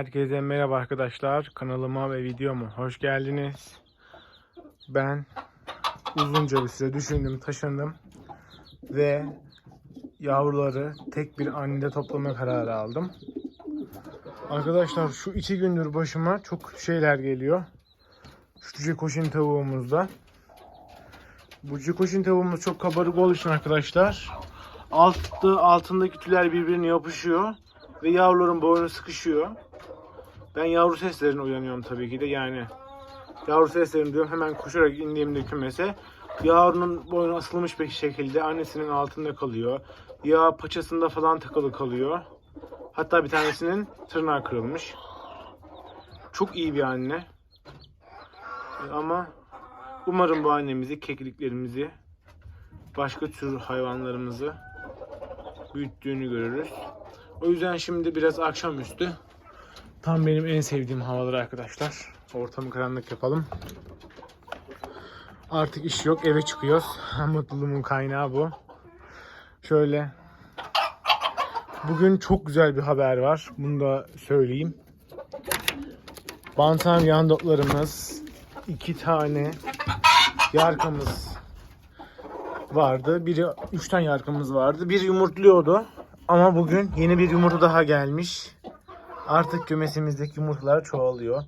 Herkese merhaba arkadaşlar. Kanalıma ve videoma hoş geldiniz. Ben uzunca bir süre düşündüm, taşındım ve yavruları tek bir annede toplama kararı aldım. Arkadaşlar şu iki gündür başıma çok şeyler geliyor. Şu cüce koşun tavuğumuzda. Bu cüce koşun tavuğumuz çok kabarık olduğu arkadaşlar altta, altındaki tüyler birbirine yapışıyor ve yavruların boynu sıkışıyor. Ben yavru seslerine uyanıyorum tabii ki de yani. Yavru seslerini diyorum hemen koşarak indiğimde kümese yavrunun boynu asılmış bir şekilde annesinin altında kalıyor. Ya paçasında falan takılı kalıyor. Hatta bir tanesinin tırnağı kırılmış. Çok iyi bir anne. E, Ama umarım bu annemizi, kekliklerimizi, başka tür hayvanlarımızı büyüttüğünü görürüz. O yüzden şimdi biraz akşamüstü Tam benim en sevdiğim havalar arkadaşlar. Ortamı karanlık yapalım. Artık iş yok eve çıkıyoruz. Mutluluğumun kaynağı bu. Şöyle. Bugün çok güzel bir haber var. Bunu da söyleyeyim. Bantam yandotlarımız iki tane yarkamız vardı. Biri üç tane yarkamız vardı. Bir yumurtluyordu. Ama bugün yeni bir yumurta daha gelmiş. Artık kümesimizdeki yumurtalar çoğalıyor.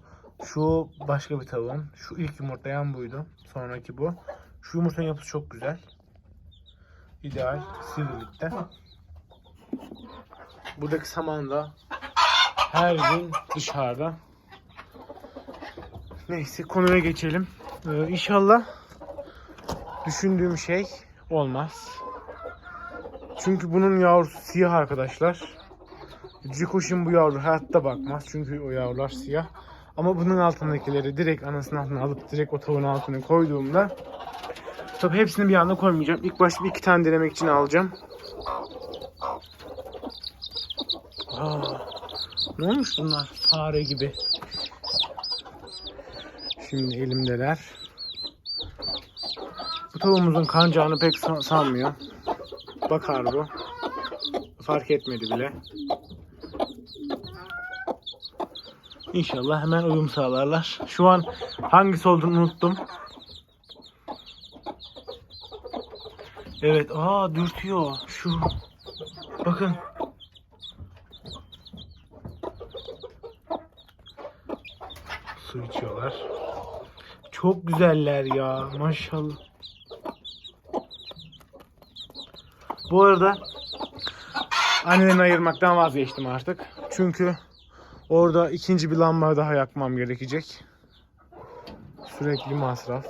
Şu başka bir tavuğun. Şu ilk yumurtlayan buydu. Sonraki bu. Şu yumurtanın yapısı çok güzel. İdeal. Sivrilikte. Buradaki saman da her gün dışarıda. Neyse konuya geçelim. Ee, inşallah düşündüğüm şey olmaz. Çünkü bunun yavrusu siyah arkadaşlar. Cikoş'un bu yavru hayatta bakmaz çünkü o yavrular siyah. Ama bunun altındakileri direkt anasının altına alıp direkt o tavuğun altına koyduğumda Tabi hepsini bir anda koymayacağım. İlk başta iki tane denemek için alacağım. Aa, ne olmuş bunlar? Fare gibi. Şimdi elimdeler. Bu tavuğumuzun kancağını pek san- sanmıyor. Bakar bu. Fark etmedi bile. İnşallah hemen uyum sağlarlar. Şu an hangisi olduğunu unuttum. Evet, aa dürtüyor. Şu. Bakın. Su içiyorlar. Çok güzeller ya. Maşallah. Bu arada annelerini ayırmaktan vazgeçtim artık. Çünkü Orada ikinci bir lamba daha yakmam gerekecek. Sürekli masraf.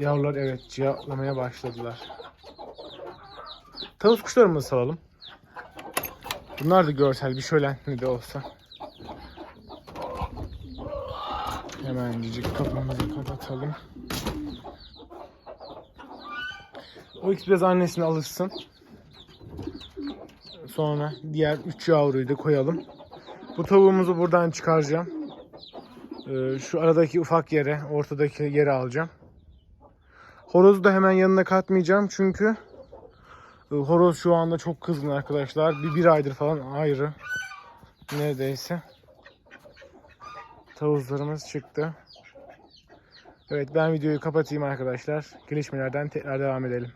Yavrular evet ciyaplamaya başladılar. Tavus kuşlarımızı salalım. Bunlar da görsel bir şölen ne de olsa. Hemencik kapımızı kapatalım. O ilk biraz annesine alışsın. Sonra diğer 3 yavruyu da koyalım. Bu tavuğumuzu buradan çıkaracağım. Ee, şu aradaki ufak yere, ortadaki yere alacağım. Horozu da hemen yanına katmayacağım çünkü e, horoz şu anda çok kızgın arkadaşlar. Bir, bir aydır falan ayrı. Neredeyse. Tavuzlarımız çıktı. Evet ben videoyu kapatayım arkadaşlar. Gelişmelerden tekrar devam edelim.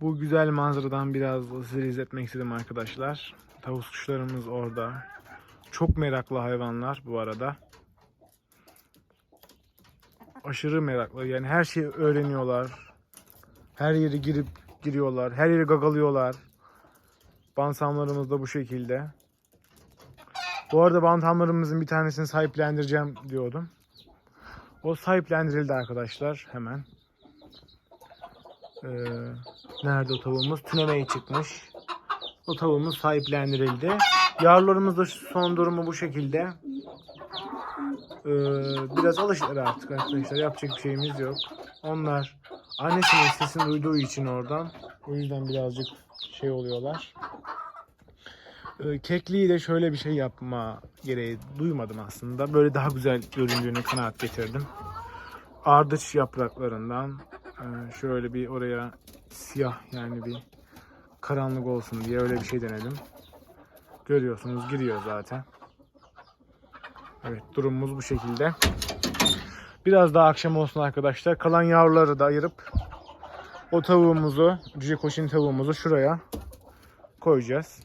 Bu güzel manzaradan biraz da izletmek istedim arkadaşlar. Tavus kuşlarımız orada. Çok meraklı hayvanlar bu arada. Aşırı meraklı. Yani her şeyi öğreniyorlar. Her yeri girip giriyorlar. Her yeri gagalıyorlar. Bansamlarımız da bu şekilde. Bu arada bantamlarımızın bir tanesini sahiplendireceğim diyordum. O sahiplendirildi arkadaşlar hemen. Ee, nerede o tavuğumuz? Tünemeye çıkmış. O tavuğumuz sahiplendirildi. Yavrularımız da son durumu bu şekilde. Ee, biraz alıştılar artık arkadaşlar. Yapacak bir şeyimiz yok. Onlar annesinin sesini duyduğu için oradan. O yüzden birazcık şey oluyorlar. Ee, kekliği de şöyle bir şey yapma gereği duymadım aslında. Böyle daha güzel göründüğünü kanaat getirdim. Ardıç yapraklarından şöyle bir oraya siyah yani bir karanlık olsun diye öyle bir şey denedim. Görüyorsunuz giriyor zaten. Evet durumumuz bu şekilde. Biraz daha akşam olsun arkadaşlar. Kalan yavruları da ayırıp o tavuğumuzu, cüce koşun tavuğumuzu şuraya koyacağız.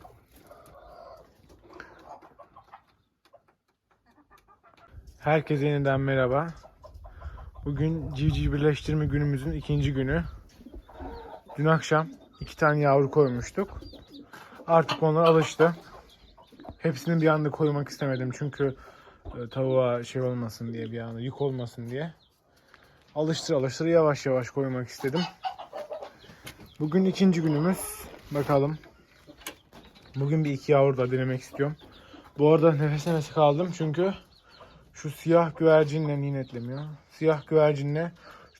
Herkese yeniden merhaba. Bugün civciv birleştirme günümüzün ikinci günü. Dün akşam iki tane yavru koymuştuk. Artık onlar alıştı. Hepsini bir anda koymak istemedim çünkü e, tavuğa şey olmasın diye bir anda yük olmasın diye. Alıştır alıştır yavaş yavaş koymak istedim. Bugün ikinci günümüz. Bakalım. Bugün bir iki yavru da denemek istiyorum. Bu arada nefes nefese kaldım çünkü şu siyah güvercinle ninetlemiyor. Siyah güvercinle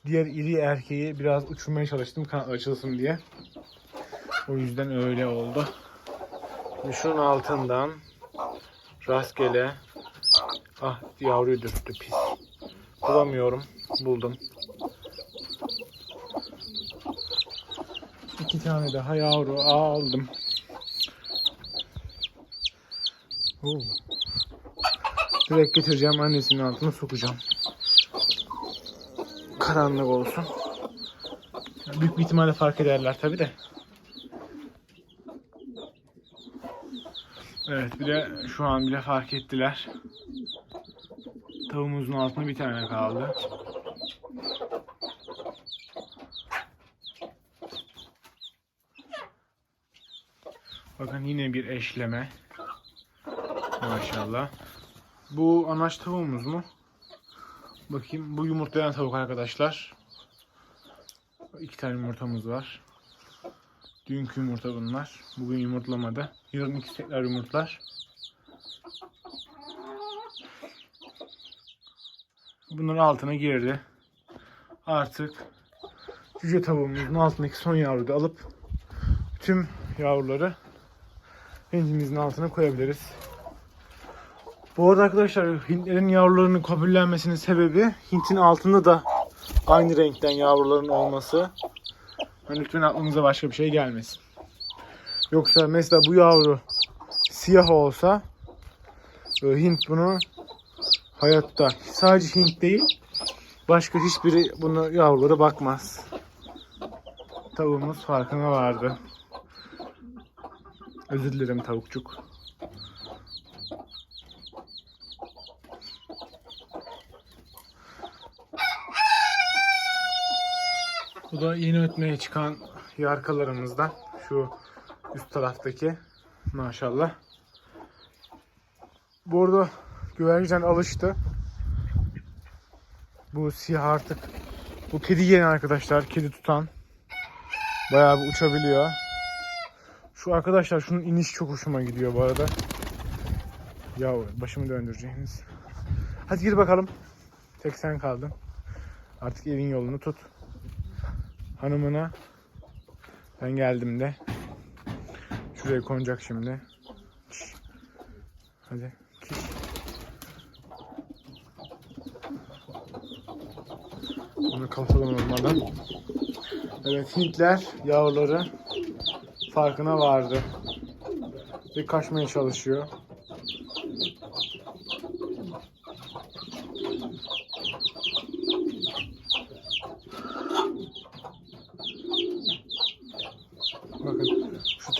diğer iri erkeği biraz uçurmaya çalıştım kanatlar açılsın diye. O yüzden öyle oldu. Şimdi şunun altından rastgele ah yavruyu dürttü pis. Bulamıyorum. Buldum. İki tane daha yavru aldım. Oo. Direkt getireceğim annesinin altına sokacağım. Karanlık olsun. Büyük bir ihtimalle fark ederler tabi de. Evet bir de şu an bile fark ettiler. Tavuğumuzun altında bir tane kaldı. Bakın yine bir eşleme. Maşallah. Bu anaç tavuğumuz mu? Bakayım. Bu yumurtlayan tavuk arkadaşlar. İki tane yumurtamız var. Dünkü yumurta bunlar. Bugün yumurtlamadı. Yarın ikisi tekrar yumurtlar. Bunların altına girdi. Artık cüce tavuğumuzun altındaki son yavruyu da alıp tüm yavruları hindimizin altına koyabiliriz. Bu arada arkadaşlar Hintlerin yavrularının kabullenmesinin sebebi Hint'in altında da aynı renkten yavruların olması. Yani lütfen aklınıza başka bir şey gelmesin. Yoksa mesela bu yavru siyah olsa e, Hint bunu hayatta sadece Hint değil başka hiçbiri bunu yavrulara bakmaz. Tavuğumuz farkına vardı. Özür dilerim tavukçuk. Da yeni ötmeye çıkan yarkalarımızdan. Şu üst taraftaki. Maşallah. Bu arada güvercin alıştı. Bu siyah artık. Bu kedi yiyen arkadaşlar. Kedi tutan. Bayağı bir uçabiliyor. Şu arkadaşlar şunun iniş çok hoşuma gidiyor bu arada. Ya başımı döndüreceğiniz. Hadi gir bakalım. Tek sen kaldın. Artık evin yolunu tut hanımına ben geldim de şuraya konacak şimdi. Hadi. Bunu kapatalım olmadan. Evet Hintler yavruları farkına vardı. Ve kaçmaya çalışıyor.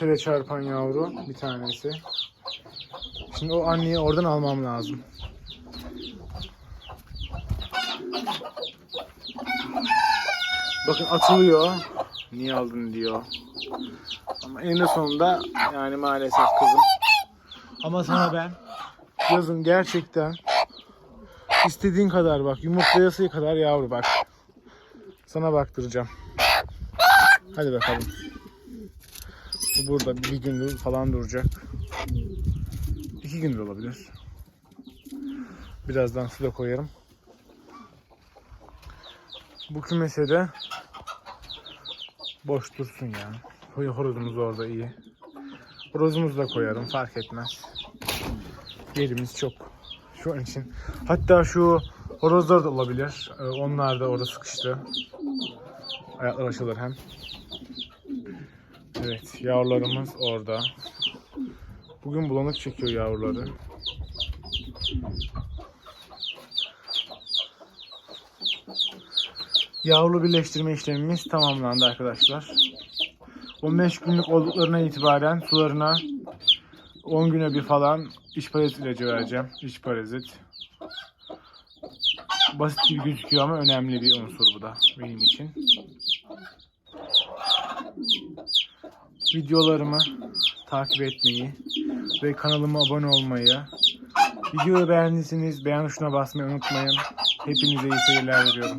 Tele çarpan yavru bir tanesi. Şimdi o anneyi oradan almam lazım. Bakın atılıyor. Niye aldın diyor. Ama eninde sonunda yani maalesef kızım. Ama sana ben yazın gerçekten istediğin kadar bak yumurtlayasıya kadar yavru bak. Sana baktıracağım. Hadi bakalım. Bu burada bir gün falan duracak. İki gündür olabilir. Birazdan su da koyarım. Bu kümese de boş dursun ya. Hoy horozumuz orada iyi. Horozumuzu da koyarım fark etmez. Yerimiz çok. Şu an için. Hatta şu horozlar da olabilir. Ee, Onlar da orada sıkıştı. Ayaklar açılır hem. Evet yavrularımız orada. Bugün bulanık çekiyor yavruları. Yavru birleştirme işlemimiz tamamlandı arkadaşlar. 15 günlük olduklarına itibaren sularına 10 güne bir falan iç parazit ilacı vereceğim. İç parazit. Basit gibi gözüküyor ama önemli bir unsur bu da benim için. Videolarımı takip etmeyi ve kanalıma abone olmayı, videoyu beğendiyseniz beğen tuşuna basmayı unutmayın. Hepinize iyi seyirler diliyorum.